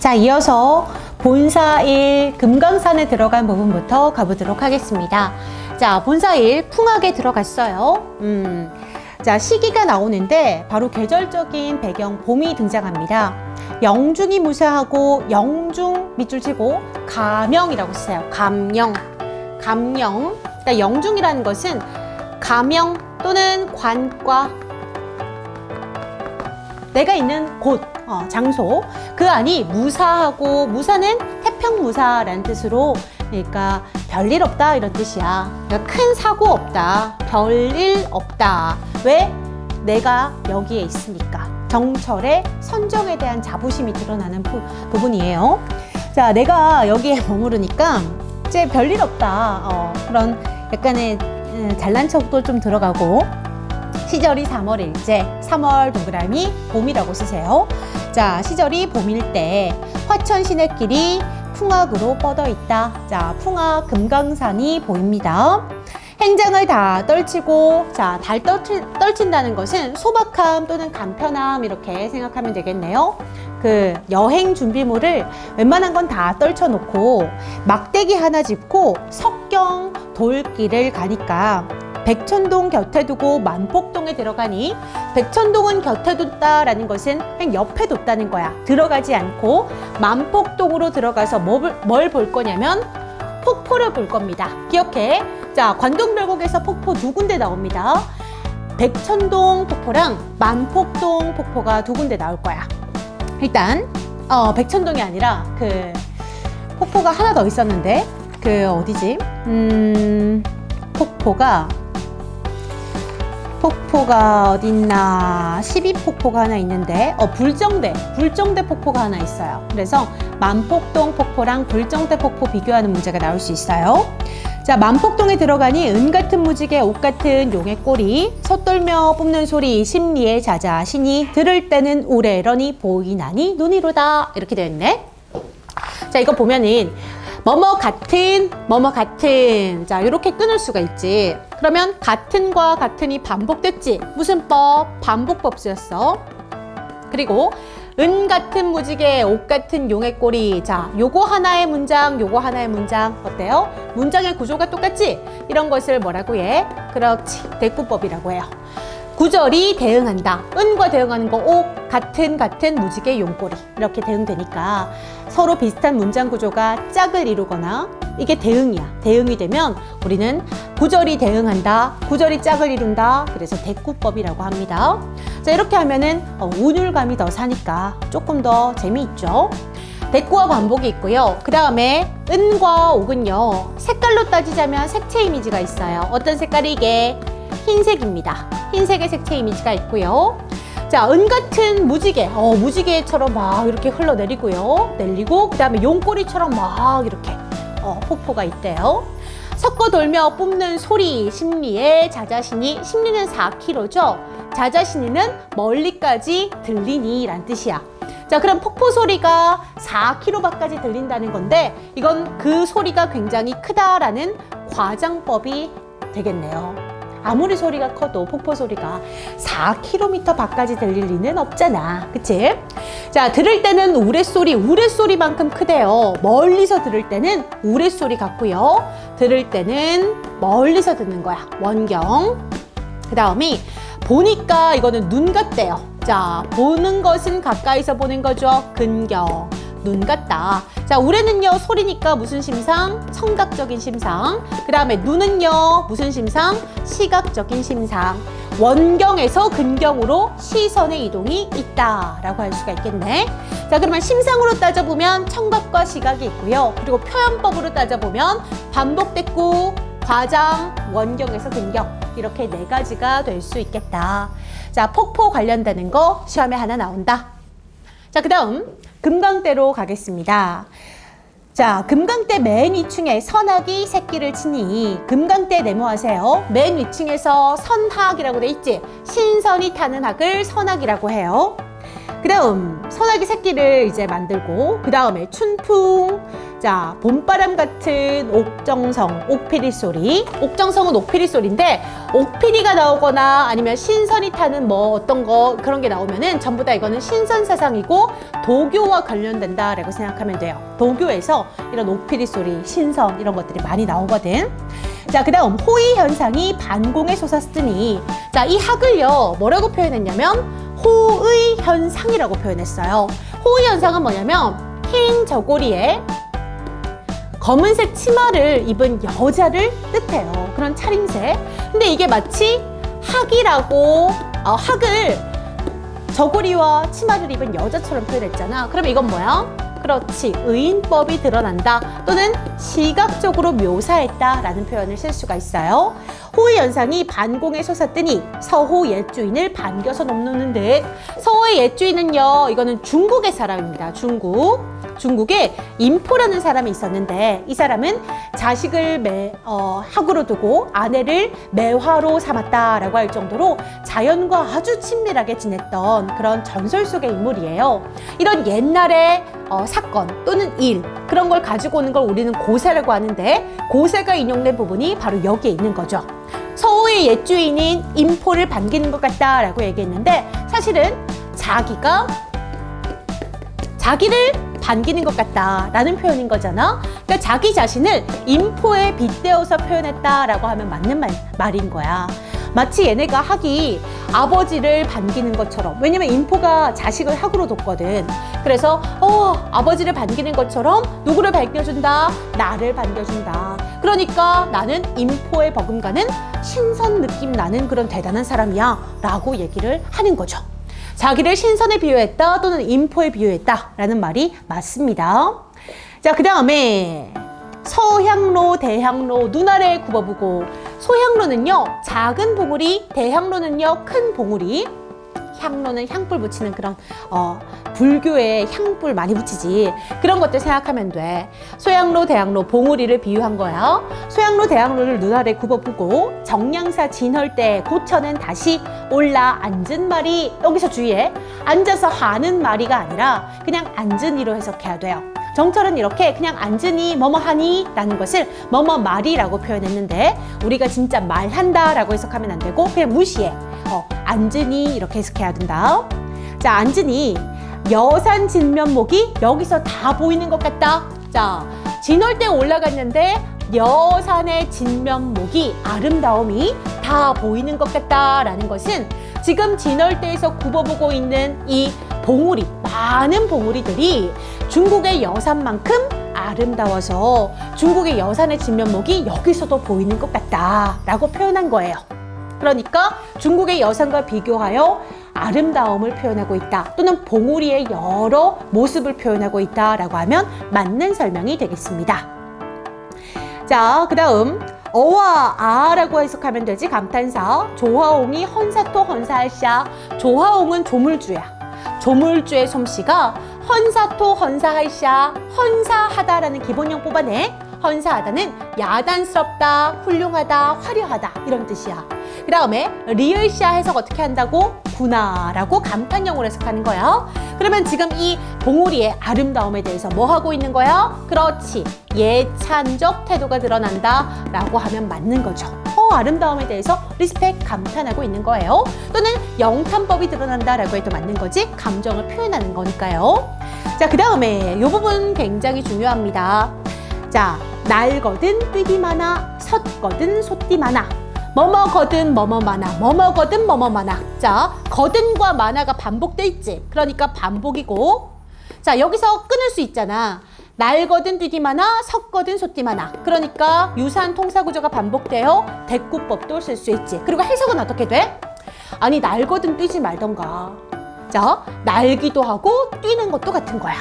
자, 이어서 본사 1 금강산에 들어간 부분부터 가보도록 하겠습니다. 자, 본사 1 풍악에 들어갔어요. 음, 자, 시기가 나오는데 바로 계절적인 배경 봄이 등장합니다. 영중이 무사하고 영중 밑줄 치고 가명이라고 쓰세요. 감령. 그러니까 영중이라는 것은 가명 또는 관과 내가 있는 곳, 어, 장소, 그 안이 무사하고, 무사는 태평무사라는 뜻으로, 그러니까 별일 없다 이런 뜻이야. 그러니까 큰 사고 없다. 별일 없다. 왜? 내가 여기에 있으니까. 정철의 선정에 대한 자부심이 드러나는 부, 부분이에요. 자, 내가 여기에 머무르니까 이제 별일 없다. 어, 그런 약간의 음, 잘난 척도 좀 들어가고 시절이 3월 일제, 3월 동그라미 봄이라고 쓰세요. 자, 시절이 봄일 때 화천 시내길이 풍악으로 뻗어 있다. 자, 풍악 금강산이 보입니다. 행장을 다 떨치고, 자, 달 떨치, 떨친다는 것은 소박함 또는 간편함 이렇게 생각하면 되겠네요. 그 여행 준비물을 웬만한 건 다 떨쳐놓고 막대기 하나 짚고 석경 돌길을 가니까 백천동 곁에 두고 만폭동에 들어가니 백천동은 곁에 뒀다라는 것은 그냥 옆에 뒀다는 거야. 들어가지 않고 만폭동으로 들어가서 뭘 볼 거냐면 폭포를 볼 겁니다. 기억해. 자, 관동별곡에서 폭포 두 군데 나옵니다. 백천동 폭포랑 만폭동 폭포가 두 군데 나올 거야. 일단 어, 백천동이 아니라 그 폭포가 하나 더 있었는데 그 어디지? 음, 폭포가 폭포가 어딨나. 12폭포가 하나 있는데 어 불정대 불정대 폭포가 하나 있어요. 그래서 만폭동 폭포랑 불정대 폭포 비교하는 문제가 나올 수 있어요. 자 만폭동에 들어가니 은 같은 무지개 옷 같은 용의 꼬리 섣돌며 뿜는 소리 심리의 자자 신이 들을 때는 우레러니 보이나니 눈이로다. 이렇게 되어 있네. 자 이거 보면은 뭐뭐 같은 뭐뭐 같은. 자 이렇게 끊을 수가 있지. 그러면 같은과 같은이 반복됐지. 무슨 법? 반복법 쓰였어. 그리고 은 같은 무지개 옷 같은 용의 꼬리. 자 요거 하나의 문장 요거 하나의 문장. 어때요? 문장의 구조가 똑같지? 이런 것을 뭐라고 해? 그렇지. 대꾸법이라고 해요. 구절이 대응한다. 은과 대응하는 거, 옥, 같은, 같은, 무지개, 용꼬리. 이렇게 대응되니까 서로 비슷한 문장 구조가 짝을 이루거나 이게 대응이야. 대응이 되면 우리는 구절이 대응한다. 구절이 짝을 이룬다. 그래서 대꾸법이라고 합니다. 자, 이렇게 하면은 어, 운율감이 더 사니까 조금 더 재미있죠. 대꾸와 반복이 있고요. 그 다음에 은과 옥은요. 색깔로 따지자면 색채 이미지가 있어요. 어떤 색깔이 이게? 흰색입니다. 흰색의 색채 이미지가 있고요. 자, 은 같은 무지개. 어, 무지개처럼 막 이렇게 흘러내리고요. 내리고, 그 다음에 용꼬리처럼 막 이렇게 어, 폭포가 있대요. 섞어 돌며 뿜는 소리, 심리의 자자신이, 심리는 4km죠. 자자신이는 멀리까지 들리니 라는 뜻이야. 자, 그럼 폭포 소리가 4km밖까지 들린다는 건데, 이건 그 소리가 굉장히 크다라는 과장법이 되겠네요. 아무리 소리가 커도 폭포 소리가 4km 밖까지 들릴 리는 없잖아. 그치? 자, 들을 때는 우레소리, 우레소리만큼 크대요. 멀리서 들을 때는 우레소리 같고요. 들을 때는 멀리서 듣는 거야. 원경. 그 다음이 보니까 이거는 눈 같대요. 자, 보는 것은 가까이서 보는 거죠. 근경. 눈 같다. 자, 우레는요, 소리니까 무슨 심상? 청각적인 심상. 그 다음에 눈은요, 무슨 심상? 시각적인 심상. 원경에서 근경으로 시선의 이동이 있다라고 할 수가 있겠네. 자, 그러면 심상으로 따져보면 청각과 시각이 있고요. 그리고 표현법으로 따져보면 반복됐고, 과장, 원경에서 근경. 이렇게 네 가지가 될 수 있겠다. 자, 폭포 관련되는 거 시험에 하나 나온다. 자, 그 다음 금강대로 가겠습니다. 자, 금강대 맨 위층에 선악이 새끼를 치니 금강대 네모하세요. 맨 위층에서 선학이라고 돼 있지. 신선이 타는 학을 선학이라고 해요. 그 다음 소나기 새끼를 이제 만들고 그 다음에 춘풍 자 봄바람 같은 옥정성 옥피리 소리. 옥정성은 옥피리 소리인데 옥피리가 나오거나 아니면 신선이 타는 뭐 어떤 거 그런 게 나오면은 전부 다 이거는 신선 사상이고 도교와 관련된다라고 생각하면 돼요. 도교에서 이런 옥피리 소리 신선 이런 것들이 많이 나오거든. 자, 그 다음 호의 현상이 반공에 솟았으니. 자, 이 학을요 뭐라고 표현했냐면 호의 현상이라고 표현했어요. 호의 현상은 뭐냐면 흰 저고리에 검은색 치마를 입은 여자를 뜻해요. 그런 차림새. 근데 이게 마치 학이라고 어, 학을 저고리와 치마를 입은 여자처럼 표현했잖아. 그럼 이건 뭐야? 그렇지. 의인법이 드러난다. 또는 시각적으로 묘사했다라는 표현을 쓸 수가 있어요. 호의 연상이 반공에 솟았더니 서호 옛주인을 반겨서 넘는 듯. 서호의 옛주인은요, 이거는 중국의 사람입니다. 중국. 중국에 인포라는 사람이 있었는데 이 사람은 자식을 매, 어, 학으로 두고 아내를 매화로 삼았다라고 할 정도로 자연과 아주 친밀하게 지냈던 그런 전설 속의 인물이에요. 이런 옛날의 어, 사건 또는 일 그런 걸 가지고 오는 걸 우리는 고세라고 하는데 고세가 인용된 부분이 바로 여기에 있는 거죠. 서호의 옛 주인인 인포를 반기는 것 같다라고 얘기했는데 사실은 자기가 자기를 반기는 것 같다라는 표현인 거잖아. 그러니까 자기 자신을 인포에 빗대어서 표현했다라고 하면 맞는 말, 말인 거야. 마치 얘네가 학이 아버지를 반기는 것처럼 왜냐면 인포가 자식을 학으로 뒀거든 그래서 어 아버지를 반기는 것처럼 누구를 반겨준다 나를 반겨준다 그러니까 나는 인포에 버금가는 신선 느낌 나는 그런 대단한 사람이야 라고 얘기를 하는 거죠 자기를 신선에 비유했다 또는 인포에 비유했다 라는 말이 맞습니다. 자, 그 다음에 서향로, 대향로, 눈아래 굽어보고 소향로는요, 작은 봉우리, 대향로는요, 큰 봉우리. 향로는 향불 붙이는 그런 어, 불교에 향불 많이 붙이지. 그런 것들 생각하면 돼. 소양로 대양로 봉우리를 비유한 거야 소양로 대양로를 눈 아래 굽어보고 정량사 진헐 때 고처는 다시 올라 앉은 말이 여기서 주의해. 앉아서 하는 말이가 아니라 그냥 앉은이로 해석해야 돼요. 정철은 이렇게 그냥 앉으니 뭐뭐 하니? 라는 것을 뭐뭐 말이라고 표현했는데 우리가 진짜 말한다 라고 해석하면 안 되고 그냥 무시해 어, 앉으니 이렇게 해석해야 된다 자 앉으니 여산 진면목이 여기서 다 보이는 것 같다 자 진월대 올라갔는데 여산의 진면목이 아름다움이 다 보이는 것 같다라는 것은 지금 진월대에서 굽어보고 있는 이 봉우리 많은 봉우리들이 중국의 여산만큼 아름다워서 중국의 여산의 진면목이 여기서도 보이는 것 같다라고 표현한 거예요. 그러니까 중국의 여산과 비교하여 아름다움을 표현하고 있다 또는 봉우리의 여러 모습을 표현하고 있다라고 하면 맞는 설명이 되겠습니다. 자, 그 다음 어와 아라고 해석하면 되지. 감탄사 조화옹이 헌사토 헌사할샤 조화옹은 조물주야. 조물주의 솜씨가 헌사토 헌사할샤 헌사하다라는 기본형 뽑아내. 헌사하다는 야단스럽다 훌륭하다 화려하다 이런 뜻이야 그 다음에 리을샤 해석 어떻게 한다고? 구나라고 감탄형으로 해석하는 거야 그러면 지금 이 봉우리의 아름다움에 대해서 뭐 하고 있는 거야? 그렇지. 예찬적 태도가 드러난다 라고 하면 맞는 거죠. 어, 아름다움에 대해서 리스펙 감탄하고 있는 거예요. 또는 영탄법이 드러난다 라고 해도 맞는 거지 감정을 표현하는 거니까요. 자 그 다음에 이 부분 굉장히 중요합니다. 자 날거든 뛰디 많아 섰거든 솟디 많아 뭐뭐 거든 뭐뭐 많아 뭐뭐 거든 뭐뭐 많아 자 거든과 많아가 반복돼 있지. 그러니까 반복이고. 자 여기서 끊을 수 있잖아. 날 거든 뛰디 많아 섰거든 솟디 많아 그러니까 유사한 통사 구조가 반복되어 대꾸법도 쓸 수 있지. 그리고 해석은 어떻게 돼? 아니 날 거든 뛰지 말던가. 자 날기도 하고 뛰는 것도 같은 거야.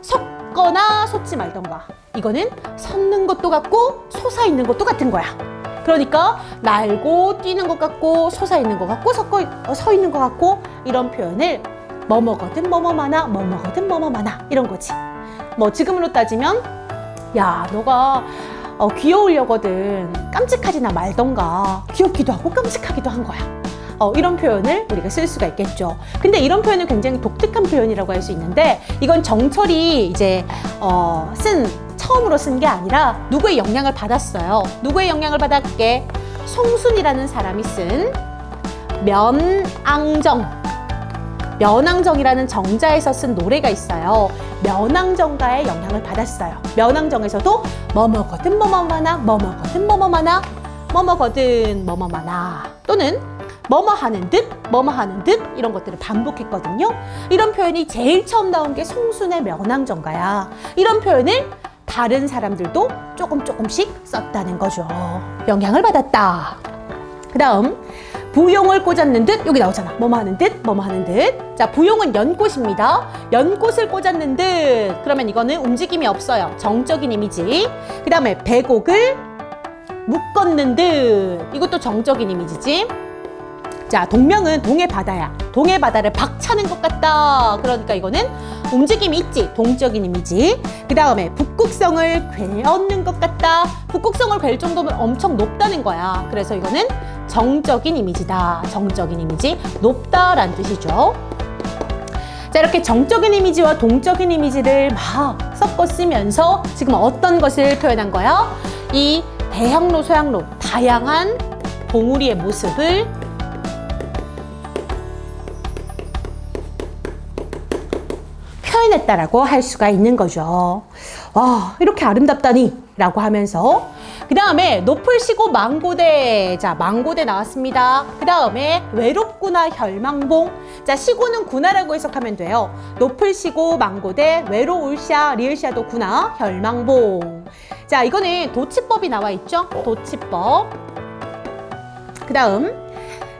섰거나 솟지 말던가. 이거는 섰는 것도 같고 솟아 있는 것도 같은 거야 그러니까 날고 뛰는 것 같고 솟아 있는 것 같고 섞어 어, 서 있는 것 같고 이런 표현을 뭐뭐거든 뭐뭐마나 뭐뭐거든 뭐뭐마나 이런 거지. 뭐 지금으로 따지면 야 너가 어, 귀여우려거든 깜찍하지나 말던가 귀엽기도 하고 깜찍하기도 한 거야. 어, 이런 표현을 우리가 쓸 수가 있겠죠. 근데 이런 표현은 굉장히 독특한 표현이라고 할 수 있는데 이건 정철이 이제 어, 쓴 처음으로 쓴 게 아니라 누구의 영향을 받았어요. 누구의 영향을 받았게? 송순이라는 사람이 쓴 면앙정 면왕정이라는 정자에서 쓴 노래가 있어요. 면왕정가의 영향을 받았어요. 면왕정에서도 뭐뭐거든 뭐뭐마나 뭐뭐거든 뭐뭐마나 뭐뭐거든 뭐뭐마나 또는 뭐뭐 하는 듯 뭐뭐 하는 듯 이런 것들을 반복했거든요. 이런 표현이 제일 처음 나온 게 송순의 면왕정가야. 이런 표현을 다른 사람들도 조금 조금씩 썼다는 거죠. 영향을 받았다. 그 다음 부용을 꽂았는 듯 여기 나오잖아. 뭐뭐 하는 듯 뭐뭐 하는 듯자 부용은 연꽃입니다. 연꽃을 꽂았는 듯. 그러면 이거는 움직임이 없어요. 정적인 이미지. 그 다음에 배곡을 묶었는 듯. 이것도 정적인 이미지지. 자 동명은 동해 바다야. 동해 바다를 박차는 것 같다. 그러니까 이거는 움직임이 있지 동적인 이미지. 그 다음에 북극성을 괴얹는 것 같다. 북극성을 괴 정도면 엄청 높다는 거야. 그래서 이거는 정적인 이미지다. 정적인 이미지. 높다라는 뜻이죠. 자 이렇게 정적인 이미지와 동적인 이미지를 막 섞어 쓰면서 지금 어떤 것을 표현한 거야? 이 대학로 소양로 다양한 봉우리의 모습을 표현했다라고 할 수가 있는 거죠. 와, 이렇게 아름답다니? 라고 하면서 그 다음에 높을 시고 망고대 자 망고대 나왔습니다. 그 다음에 외롭구나 혈망봉. 자 시고는 구나라고 해석하면 돼요. 높을 시고 망고대 외로울샤 리을샤도 구나 혈망봉. 자 이거는 도치법이 나와 있죠? 도치법. 그 다음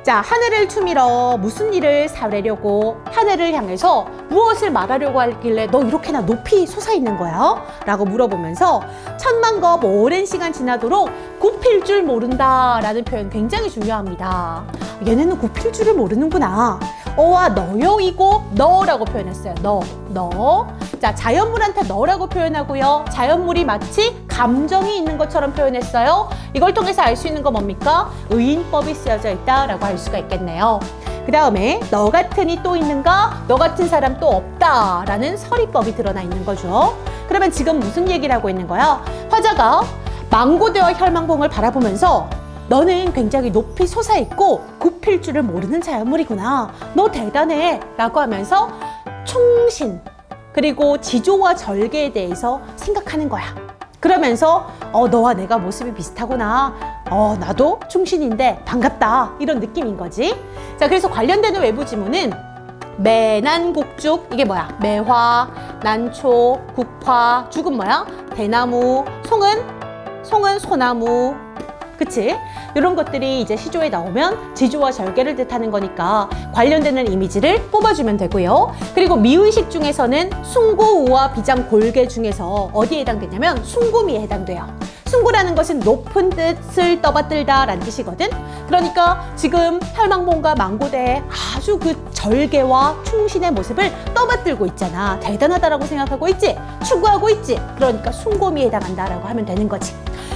자, 하늘을 투밀어 무슨 일을 사려고 하늘을 향해서 무엇을 말하려고 하길래 너 이렇게나 높이 솟아 있는 거야? 라고 물어보면서 천만겁 오랜 시간 지나도록 굽힐 줄 모른다 라는 표현 굉장히 중요합니다. 얘네는 굽힐 줄을 모르는구나. 어와 너요이고 너라고 표현했어요. 너, 너. 자, 자연물한테 너라고 표현하고요. 자연물이 마치 감정이 있는 것처럼 표현했어요. 이걸 통해서 알 수 있는 거 뭡니까? 의인법이 쓰여져 있다라고 할 수가 있겠네요. 그 다음에 너 같은이 또 있는가? 너 같은 사람 또 없다라는 서리법이 드러나 있는 거죠. 그러면 지금 무슨 얘기를 하고 있는 거야? 화자가 망고대와 혈망봉을 바라보면서 너는 굉장히 높이 솟아있고 굽힐 줄을 모르는 자연물이구나. 너 대단해. 라고 하면서 충신, 그리고 지조와 절개에 대해서 생각하는 거야. 그러면서 어 너와 내가 모습이 비슷하구나. 어 나도 충신인데 반갑다. 이런 느낌인 거지. 자, 그래서 관련되는 외부 지문은 매난국죽 이게 뭐야? 매화, 난초, 국화, 죽은 뭐야? 대나무, 송은 송은 소나무. 그치? 이런 것들이 이제 시조에 나오면 지조와 절개를 뜻하는 거니까 관련되는 이미지를 뽑아주면 되고요. 그리고 미의식 중에서는 숭고, 우와, 비장, 골개 중에서 어디에 해당되냐면 숭고미에 해당돼요. 숭고라는 것은 높은 뜻을 떠받들다 라는 뜻이거든. 그러니까 지금 혈망봉과 망고대의 아주 그 절개와 충신의 모습을 떠받들고 있잖아. 대단하다라고 생각하고 있지? 추구하고 있지? 그러니까 숭고미에 해당한다라고 하면 되는 거지.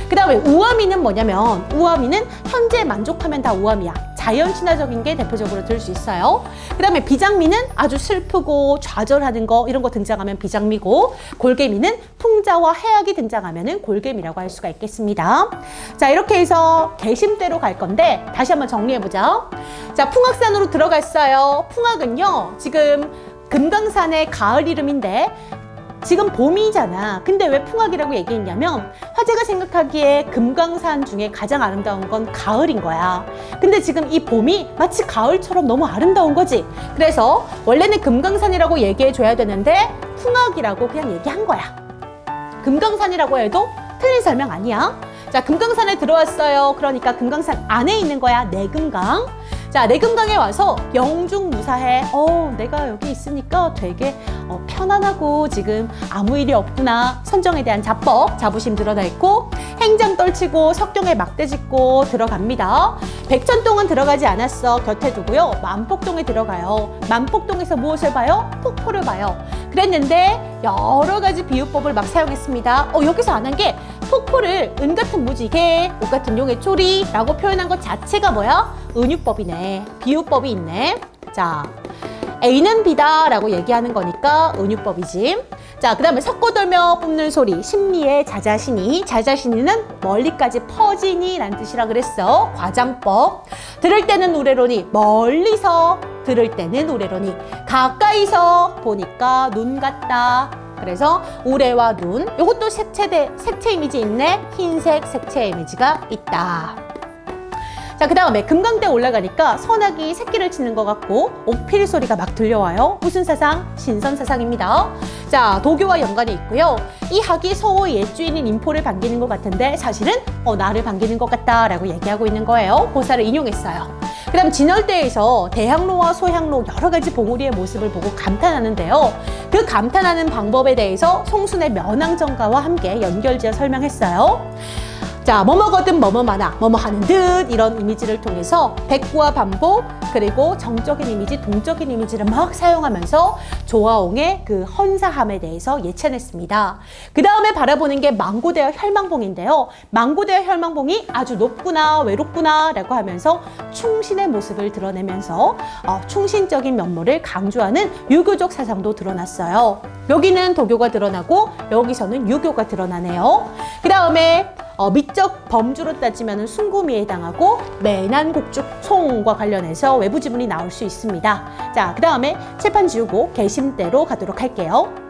그 다음에 우아미는 뭐냐면 우아미는 현재 만족하면 다 우아미야. 자연 친화적인 게 대표적으로 들 수 있어요. 그 다음에 비장미는 아주 슬프고 좌절하는 거 이런 거 등장하면 비장미고 골개미는 풍자와 해악이 등장하면 골개미라고 할 수가 있겠습니다. 자 이렇게 해서 개심대로 갈 건데 다시 한번 정리해보자. 자 풍악산으로 들어갔어요. 풍악은요 지금 금강산의 가을 이름인데 지금 봄이잖아. 근데 왜 풍악이라고 얘기했냐면 화제가 생각하기에 금강산 중에 가장 아름다운 건 가을인 거야. 근데 지금 이 봄이 마치 가을처럼 너무 아름다운 거지. 그래서 원래는 금강산이라고 얘기해 줘야 되는데 풍악이라고 그냥 얘기한 거야. 금강산이라고 해도 틀린 설명 아니야. 자, 금강산에 들어왔어요. 그러니까 금강산 안에 있는 거야. 내금강. 자, 내금강에 와서 영중무사해. 어, 내가 여기 있으니까 되게 어, 편안하고 지금 아무 일이 없구나. 선정에 대한 자법, 자부심 드러나 있고 행장 떨치고 석경에 막대 짚고 들어갑니다. 백천동은 들어가지 않았어. 곁에 두고요. 만폭동에 들어가요. 만폭동에서 무엇을 봐요? 폭포를 봐요. 그랬는데 여러 가지 비유법을 막 사용했습니다. 어, 여기서 안 한 게 폭포를 은 같은 무지개, 옷 같은 용의 초리라고 표현한 것 자체가 뭐야? 은유법이네. 비유법이 있네. 자, A는 B다 라고 얘기하는 거니까 은유법이지. 자, 그 다음에 섞어돌며 뿜는 소리. 심리의 자자신이. 자자신이는 멀리까지 퍼지니 라는 뜻이라 그랬어. 과장법. 들을 때는 우레로니. 멀리서 들을 때는 우레로니. 가까이서 보니까 눈 같다. 그래서 우레와 눈. 이것도 색채대, 색채 이미지 있네. 흰색 색채 이미지가 있다. 자, 그 다음에 금강대 올라가니까 선악이 새끼를 치는 것 같고 옥필 소리가 막 들려와요. 무슨 사상? 신선 사상입니다. 자, 도교와 연관이 있고요. 이 학이 서호 옛주인인 인포를 반기는 것 같은데 사실은 어, 나를 반기는 것 같다라고 얘기하고 있는 거예요. 고사를 인용했어요. 그 다음 진월대에서 대학로와 소향로 여러 가지 봉우리의 모습을 보고 감탄하는데요. 그 감탄하는 방법에 대해서 송순의 면왕정가와 함께 연결지어 설명했어요. 자, 뭐뭐거든 뭐뭐마나, 뭐뭐 하는 듯 이런 이미지를 통해서 백구와 반복 그리고 정적인 이미지, 동적인 이미지를 막 사용하면서 조화옹의 그 헌사함에 대해서 예찬했습니다. 그 다음에 바라보는 게 망고대와 혈망봉인데요. 망고대와 혈망봉이 아주 높구나, 외롭구나 라고 하면서 충신의 모습을 드러내면서 어, 충신적인 면모를 강조하는 유교적 사상도 드러났어요. 여기는 도교가 드러나고 여기서는 유교가 드러나네요. 그 다음에 어, 미적 범주로 따지면 순구미에 해당하고 매난곡죽 송과 관련해서 외부 지문이 나올 수 있습니다. 자, 그 다음에 칠판 지우고 개심대로 가도록 할게요.